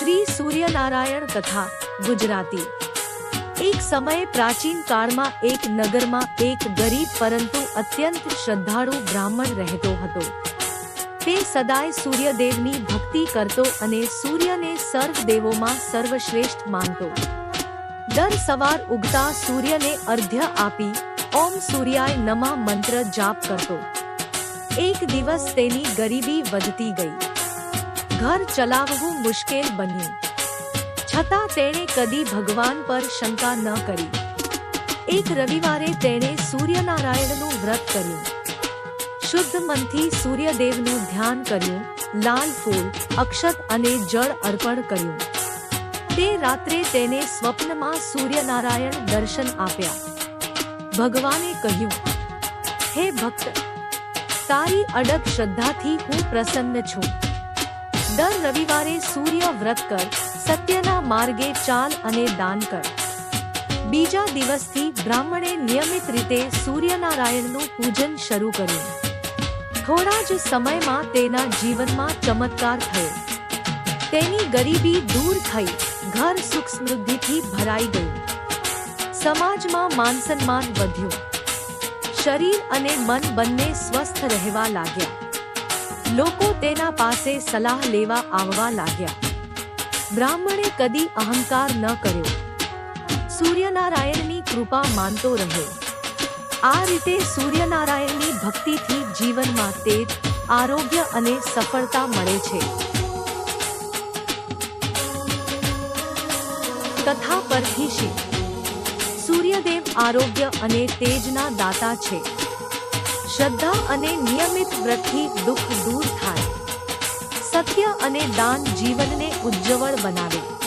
શ્રી સૂર્યનારાયણ કથા, ગુજરાતી. એક સમયે પ્રાચીન કાળમાં એક નગરમાં એક ગરીબ પરંતુ અત્યંત શ્રદ્ધાળુ બ્રાહ્મણ રહેતો હતો. તે સદાય સૂર્યદેવની ભક્તિ કરતો અને સૂર્યને સર્વ દેવોમાં સર્વશ્રેષ્ઠ માનતો. દર સવાર ઉગતા સૂર્યને અર્ધ્ય આપી, ઓમ સૂર્યાય નમઃ મંત્ર જાપ કરતો. એક દિવસ તેની ગરીબી વધતી ગઈ. ઘર ચલાવવું મુશ્કેલ બન્યું. છતાં તેણે કદી ભગવાન પર શંકા ન કરી. એક રવિવારે તેણે સૂર્યનારાયણનું વ્રત કર્યું. શુદ્ધ મનથી સૂર્યદેવનું ધ્યાન કર્યું, લાલ ફૂલ, અક્ષત અને જળ અર્પણ કર્યું. તે રાત્રે તેને સ્વપ્નમાં સૂર્યનારાયણ દર્શન આપ્યા. ભગવાને કહ્યું, હે ભક્ત, તારી અડગ શ્રદ્ધાથી હું પ્રસન્ન છું. દર રવિવારે સૂર્ય વ્રત કર, સત્યના માર્ગે ચાલ અને દાન કર. બીજા દિવસથી બ્રાહ્મણે નિયમિત રીતે સૂર્યનારાયણનું પૂજન શરૂ કર્યું. થોડા જ સમયમાં તેના જીવનમાં ચમત્કાર થયો. તેની ગરીબી દૂર થઈ, ઘર સુખ સમૃદ્ધિથી ભરાઈ ગયું. સમાજમાં માનસન્માન વધ્યું. શરીર અને મન બંને સ્વસ્થ રહેવા લાગ્યા. લોકો તેના પાસે સલાહ લેવા આવવા લાગ્યા. બ્રાહ્મણે કદી અહંકાર ન કર્યો. સૂર્યનારાયણની કૃપા માનતો રહ્યો. આ રીતે સૂર્યનારાયણની ભક્તિથી જીવનમાં તેજ, આરોગ્ય અને સફળતા મળે છે. કથા પરથી શી સૂર્યદેવ આરોગ્ય અને તેજના દાતા છે. શ્રદ્ધા અને નિયમિત વ્રતથી દુઃખ દૂર થાય. સત્ય અને દાન જીવનને ઉજ્જવળ બનાવે.